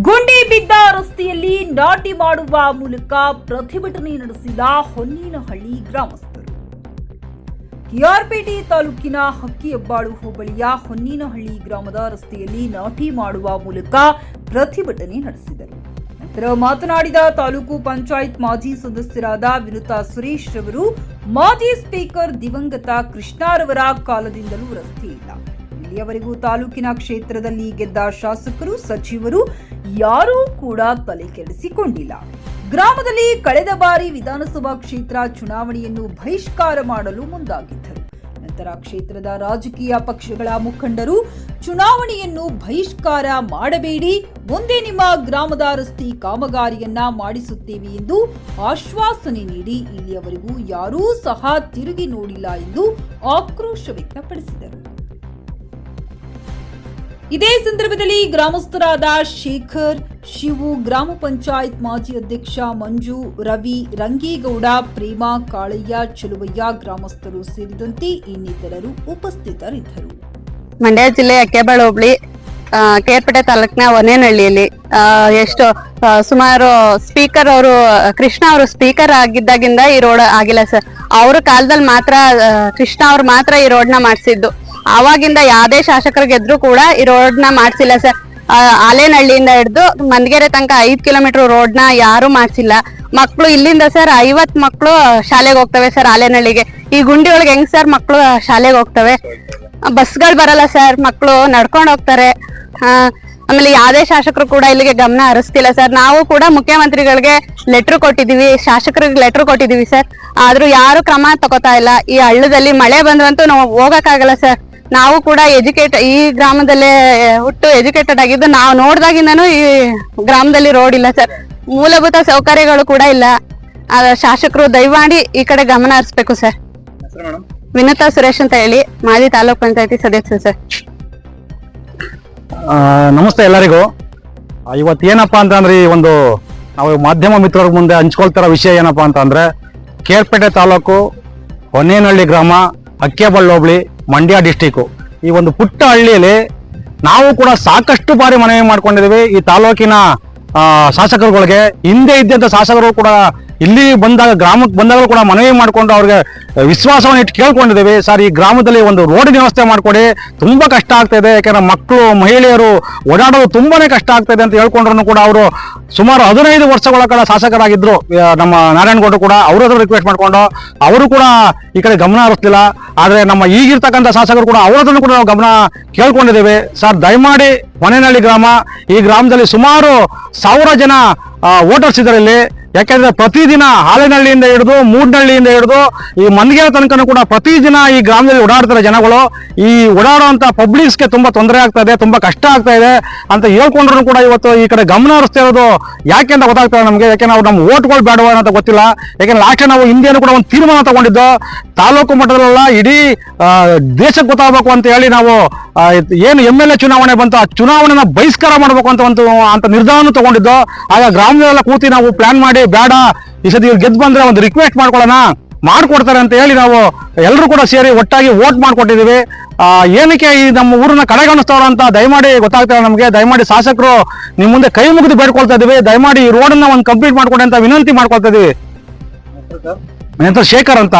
ಗುಂಡಿ ಬಿದ್ದ ರಸ್ತೆಯಲ್ಲಿ ನಾಟಿ ಮಾಡುವ ಮೂಲಕ ಪ್ರತಿಭಟನೆ ನಡೆಸಿದ ಹೊನ್ನಿನಹಳ್ಳಿ ಗ್ರಾಮಸ್ಥರು. ಕೆಆರ್ಪೇಟೆ ತಾಲೂಕಿನ ಹಕ್ಕಿಯಬ್ಬಾಳು ಹೋಬಳಿಯ ಹೊನ್ನಿನಹಳ್ಳಿ ಗ್ರಾಮದ ರಸ್ತೆಯಲ್ಲಿ ನಾಟಿ ಮಾಡುವ ಮೂಲಕ ಪ್ರತಿಭಟನೆ ನಡೆಸಿದರು. ನಂತರ ಮಾತನಾಡಿದ ತಾಲೂಕು ಪಂಚಾಯತ್ ಮಾಜಿ ಸದಸ್ಯರಾದ ವಿನುತಾ ಸುರೇಶ್ ರವರು ಮಾಜಿ ಸ್ಪೀಕರ್ ದಿವಂಗತ ಕೃಷ್ಣಾರವರ ಕಾಲದಿಂದಲೂ ರಸ್ತೆ ಇಲ್ಲ ಇಲ್ಲಿಯವರೆಗೂ ತಾಲೂಕಿನ ಕ್ಷೇತ್ರದಲ್ಲಿ ಗೆದ್ದ ಶಾಸಕರು, ಸಚಿವರು ಯಾರೂ ಕೂಡ ತಲೆ ಕೆಡಿಸಿಕೊಂಡಿಲ್ಲ. ಗ್ರಾಮದಲ್ಲಿ ಕಳೆದ ಬಾರಿ ವಿಧಾನಸಭಾ ಕ್ಷೇತ್ರ ಚುನಾವಣೆಯನ್ನು ಬಹಿಷ್ಕಾರ ಮಾಡಲು ಮುಂದಾಗಿದ್ದರು. ನಂತರ ಕ್ಷೇತ್ರದ ರಾಜಕೀಯ ಪಕ್ಷಗಳ ಮುಖಂಡರು ಚುನಾವಣೆಯನ್ನು ಬಹಿಷ್ಕಾರ ಮಾಡಬೇಡಿ, ಮುಂದೆ ನಿಮ್ಮ ಗ್ರಾಮದ ರಸ್ತೆ ಕಾಮಗಾರಿಯನ್ನ ಮಾಡಿಸುತ್ತೇವೆ ಎಂದು ಆಶ್ವಾಸನೆ ನೀಡಿ ಇಲ್ಲಿಯವರೆಗೂ ಯಾರೂ ಸಹ ತಿರುಗಿ ನೋಡಿಲ್ಲ ಎಂದು ಆಕ್ರೋಶ ವ್ಯಕ್ತಪಡಿಸಿದರು. ಇದೇ ಸಂದರ್ಭದಲ್ಲಿ ಗ್ರಾಮಸ್ಥರಾದ ಶೇಖರ್, ಶಿವು, ಗ್ರಾಮ ಪಂಚಾಯತ್ ಮಾಜಿ ಅಧ್ಯಕ್ಷ ಮಂಜು, ರವಿ, ರಂಗೇಗೌಡ, ಪ್ರೇಮ, ಕಾಳಯ್ಯ, ಚಲುವಯ್ಯ ಗ್ರಾಮಸ್ಥರು ಸೇರಿದಂತೆ ಇನ್ನಿತರರು ಉಪಸ್ಥಿತರಿದ್ದರು. ಮಂಡ್ಯ ಜಿಲ್ಲೆ ಅಕ್ಕೆಬಾಳು ಹೋಬಳಿ ಕೇರ್ಪೇಟೆ ತಾಲೂಕಿನ ಒನೇನಹಳ್ಳಿಯಲ್ಲಿ ಎಷ್ಟು ಸುಮಾರು ಸ್ಪೀಕರ್ ಅವರು, ಕೃಷ್ಣ ಅವರು ಸ್ಪೀಕರ್ ಆಗಿದ್ದಾಗಿಂದ ಈ ರೋಡ್ ಆಗಿಲ್ಲ ಸರ್. ಅವ್ರ ಕಾಲದಲ್ಲಿ ಮಾತ್ರ ಕೃಷ್ಣ ಅವ್ರು ಮಾತ್ರ ಈ ರೋಡ್ನ ಮಾಡಿಸಿದ್ದು. ಆವಾಗಿಂದ ಯಾವುದೇ ಶಾಸಕರು ಗೆದ್ರು ಕೂಡ ಈ ರೋಡ್ನ ಮಾಡ್ಸಿಲ್ಲ ಸರ್. ಆಲೇನಹಳ್ಳಿಯಿಂದ ಹಿಡಿದು ಮಂದಗೆರೆ ತನಕ ಐದು ಕಿಲೋಮೀಟರ್ ರೋಡ್ನ ಯಾರು ಮಾಡ್ಸಿಲ್ಲ. ಮಕ್ಕಳು ಇಲ್ಲಿಂದ ಸರ್ ಐವತ್ತು ಮಕ್ಕಳು ಶಾಲೆಗೆ ಹೋಗ್ತವೆ ಸರ್ ಆಲೇನಹಳ್ಳಿಗೆ. ಈ ಗುಂಡಿ ಒಳಗೆ ಹೆಂಗ್ ಸರ್ ಮಕ್ಕಳು ಶಾಲೆಗೆ ಹೋಗ್ತವೆ? ಬಸ್ಗಳು ಬರಲ್ಲ ಸರ್ ಮಕ್ಕಳು ನಡ್ಕೊಂಡು ಹೋಗ್ತಾರೆ. ಆಮೇಲೆ ಯಾವುದೇ ಶಾಸಕರು ಕೂಡ ಇಲ್ಲಿಗೆ ಗಮನ ಹರಿಸ್ತಿಲ್ಲ ಸರ್. ನಾವು ಕೂಡ ಮುಖ್ಯಮಂತ್ರಿಗಳಿಗೆ ಲೆಟರ್ ಕೊಟ್ಟಿದೀವಿ ಶಾಸಕರಿಗೆ ಲೆಟರ್ ಕೊಟ್ಟಿದೀವಿ ಸರ್. ಆದ್ರೂ ಯಾರು ಕ್ರಮ ತಗೋತಾ ಇಲ್ಲ. ಈ ಹಳ್ಳದಲ್ಲಿ ಮಳೆ ಬಂದ್ರಂತೂ ನಾವು ಹೋಗಕ್ಕಾಗಲ್ಲ ಸರ್. ನಾವು ಕೂಡ ಎಜುಕೇಟ್ ಈ ಗ್ರಾಮದಲ್ಲೇ ಹುಟ್ಟು ಎಜುಕೇಟೆಡ್ ಆಗಿದ್ದು ನಾವು ನೋಡ್ದಾಗಿಂದನೂ ಈ ಗ್ರಾಮದಲ್ಲಿ ರೋಡ್ ಇಲ್ಲ ಸರ್ ಮೂಲಭೂತ ಸೌಕರ್ಯಗಳು ಕೂಡ ಇಲ್ಲ. ಆ, ಶಾಸಕರು ದಯಮಾಡಿ ಈ ಕಡೆ ಗಮನ ಹರಿಸ್ಬೇಕು ಸರ್ ವಿನತಾ ಸುರೇಶ್ ಅಂತ ಹೇಳಿ ಮಾಜಿ ತಾಲೂಕ್ ಪಂಚಾಯತಿ ಸದಸ್ಯ ಸರ್ ನಮಸ್ತೆ ಎಲ್ಲರಿಗೂ. ಇವತ್ತು ಏನಪ್ಪಾ ಅಂತಂದ್ರೆ ಈ ಒಂದು ನಾವು ಮಾಧ್ಯಮ ಮಿತ್ರರ ಮುಂದೆ ಹಂಚ್ಕೊಳ್ತಿರೋ ವಿಷಯ ಏನಪ್ಪಾ ಅಂತಂದ್ರೆ ಕೇರ್ಪೇಟೆ ತಾಲೂಕು ಹೊನ್ನೇನಹಳ್ಳಿ ಗ್ರಾಮ ಅಕ್ಕೇಬಳ್ಳಿ ಹೋಬಳಿ ಮಂಡ್ಯ ಡಿಸ್ಟಿಕ್ಕು ಈ ಒಂದು ಪುಟ್ಟ ಹಳ್ಳಿಯಲ್ಲಿ ನಾವು ಕೂಡ ಸಾಕಷ್ಟು ಬಾರಿ ಮನವಿ ಮಾಡ್ಕೊಂಡಿದ್ದೀವಿ. ಈ ತಾಲೂಕಿನ ಶಾಸಕರುಗಳಿಗೆ ಹಿಂದೆ ಇದ್ದಂಥ ಶಾಸಕರು ಕೂಡ ಇಲ್ಲಿ ಬಂದಾಗ ಗ್ರಾಮಕ್ಕೆ ಬಂದಾಗ ಕೂಡ ಮನವಿ ಮಾಡಿಕೊಂಡು ಅವ್ರಿಗೆ ವಿಶ್ವಾಸವನ್ನು ಇಟ್ಟು ಕೇಳ್ಕೊಂಡಿದ್ದೇವೆ. ಸರ್ ಈ ಗ್ರಾಮದಲ್ಲಿ ಒಂದು ರೋಡಿನ ವ್ಯವಸ್ಥೆ ಮಾಡಿಕೊಡಿ. ತುಂಬಾ ಕಷ್ಟ ಆಗ್ತಾ ಇದೆ. ಯಾಕಂದ್ರೆ ಮಕ್ಕಳು ಮಹಿಳೆಯರು ಓಡಾಡೋದು ತುಂಬಾನೇ ಕಷ್ಟ ಆಗ್ತಾ ಇದೆ ಅಂತ ಹೇಳ್ಕೊಂಡ್ರು ಕೂಡ ಅವರು. ಸುಮಾರು ಹದಿನೈದು ವರ್ಷಗಳ ಕಾಲ ಶಾಸಕರಾಗಿದ್ರು ಆ, ನಮ್ಮ ನಾರಾಯಣಗೌಡರು ಕೂಡ. ಅವರು ಹತ್ರ ರಿಕ್ವೆಸ್ಟ್ ಮಾಡಿಕೊಂಡು ಅವರು ಕೂಡ ಈ ಕಡೆ ಗಮನ ಹರಿಸ್ತಿಲ್ಲ ಆದರೆ ನಮ್ಮ ಈಗಿರ್ತಕ್ಕಂಥ ಶಾಸಕರು ಕೂಡ ಅವರ ಹತ್ರನೂ ಕೂಡ ನಾವು ಗಮನ ಕೇಳ್ಕೊಂಡಿದ್ದೇವೆ. ಸರ್ ದಯಮಾಡಿ ಮನೆನಹಳ್ಳಿ ಗ್ರಾಮ ಈ ಗ್ರಾಮದಲ್ಲಿ ಸುಮಾರು ಸಾವಿರ ಜನ ವೋಟರ್ಸ್ ಇದರಲ್ಲಿ ಯಾಕೆಂದ್ರೆ ಪ್ರತಿದಿನ ಹಾಲಿನಹಳ್ಳಿಯಿಂದ ಹಿಡಿದು ಮೂಡ್ನಹಳ್ಳಿಯಿಂದ ಹಿಡಿದು ಈ ಮಂದಿಗೆ ತನಕ ಕೂಡ ಪ್ರತಿದಿನ ಈ ಗ್ರಾಮದಲ್ಲಿ ಓಡಾಡ್ತಾರೆ ಜನಗಳು. ಈ ಓಡಾಡುವಂತ ಪಬ್ಲಿಕ್ಸ್ಗೆ ತುಂಬಾ ತೊಂದರೆ ಆಗ್ತಾ ಇದೆ, ತುಂಬಾ ಕಷ್ಟ ಆಗ್ತಾ ಇದೆ ಅಂತ ಹೇಳ್ಕೊಂಡ್ರು ಕೂಡ ಇವತ್ತು ಈ ಕಡೆ ಗಮನ ಹರಿಸ್ತಾ ಇರೋದು ಯಾಕೆ ಅಂತ ಗೊತ್ತಾಗ್ತಾರೆ ನಮಗೆ. ಯಾಕೆ ನಾವು ನಮ್ಮ ಓಟ್ಗಳು ಬೇಡವ ಅಂತ ಗೊತ್ತಿಲ್ಲ. ಯಾಕೆಂದ್ರೆ ಲಾಸ್ಟ್ ನಾವು ಹಿಂದೆನೂ ಕೂಡ ಒಂದು ತೀರ್ಮಾನ ತಗೊಂಡಿದ್ದು, ತಾಲೂಕು ಮಟ್ಟದಲ್ಲ ಇಡೀ ದೇಶಕ್ಕೆ ಗೊತ್ತಾಗಬೇಕು ಅಂತ ಹೇಳಿ ನಾವು ಏನು ಎಂ ಎಲ್ ಎ ಚುನಾವಣೆ ಬಂತು ಆ ಚುನಾವಣೆನ ಬಹಿಷ್ಕಾರ ಮಾಡಬೇಕು ಅಂತ ಒಂದು ಅಂತ ನಿರ್ಧಾರವನ್ನು ತಗೊಂಡಿದ್ದು. ಆಗ ಗ್ರಾಮದಲ್ಲೆಲ್ಲ ಕೂತಿ ನಾವು ಪ್ಲಾನ್ ಮಾಡಿ ಬೇಡ ಈ ಸದಿ ಇವ್ರು ಗೆದ್ದು ಬಂದ್ರೆ ಒಂದು ರಿಕ್ವೆಸ್ಟ್ ಮಾಡ್ಕೊಳ್ಳೋಣ ಮಾಡ್ಕೊಡ್ತಾರೆ ಅಂತ ಹೇಳಿ ನಾವು ಎಲ್ಲರೂ ಕೂಡ ಸೇರಿ ಒಟ್ಟಾಗಿ ವೋಟ್ ಮಾಡ್ಕೊಟ್ಟಿದ್ದೀವಿ. ಆ, ಏನಕ್ಕೆ ಈ ನಮ್ಮ ಊರನ್ನ ಕಡೆಗಣಿಸ್ತವ್ರ ಅಂತ ದಯಮಾಡಿ ಗೊತ್ತಾಗ್ತಾರೆ ನಮಗೆ. ದಯಮಾಡಿ ಶಾಸಕರು ನಿಮ್ಮ ಮುಂದೆ ಕೈ ಮುಗಿದು ಬೇಡ್ಕೊಳ್ತಾ ಇದೀವಿ. ದಯಮಾಡಿ ಈ ರೋಡನ್ನ ಒಂದು ಕಂಪ್ಲೀಟ್ ಮಾಡ್ಕೊಡಿ ಅಂತ ವಿನಂತಿ ಮಾಡ್ಕೊಳ್ತಾ ಇದೀವಿ. ನನ್ನ ಹೆಸರು ಶೇಖರ್ ಅಂತ.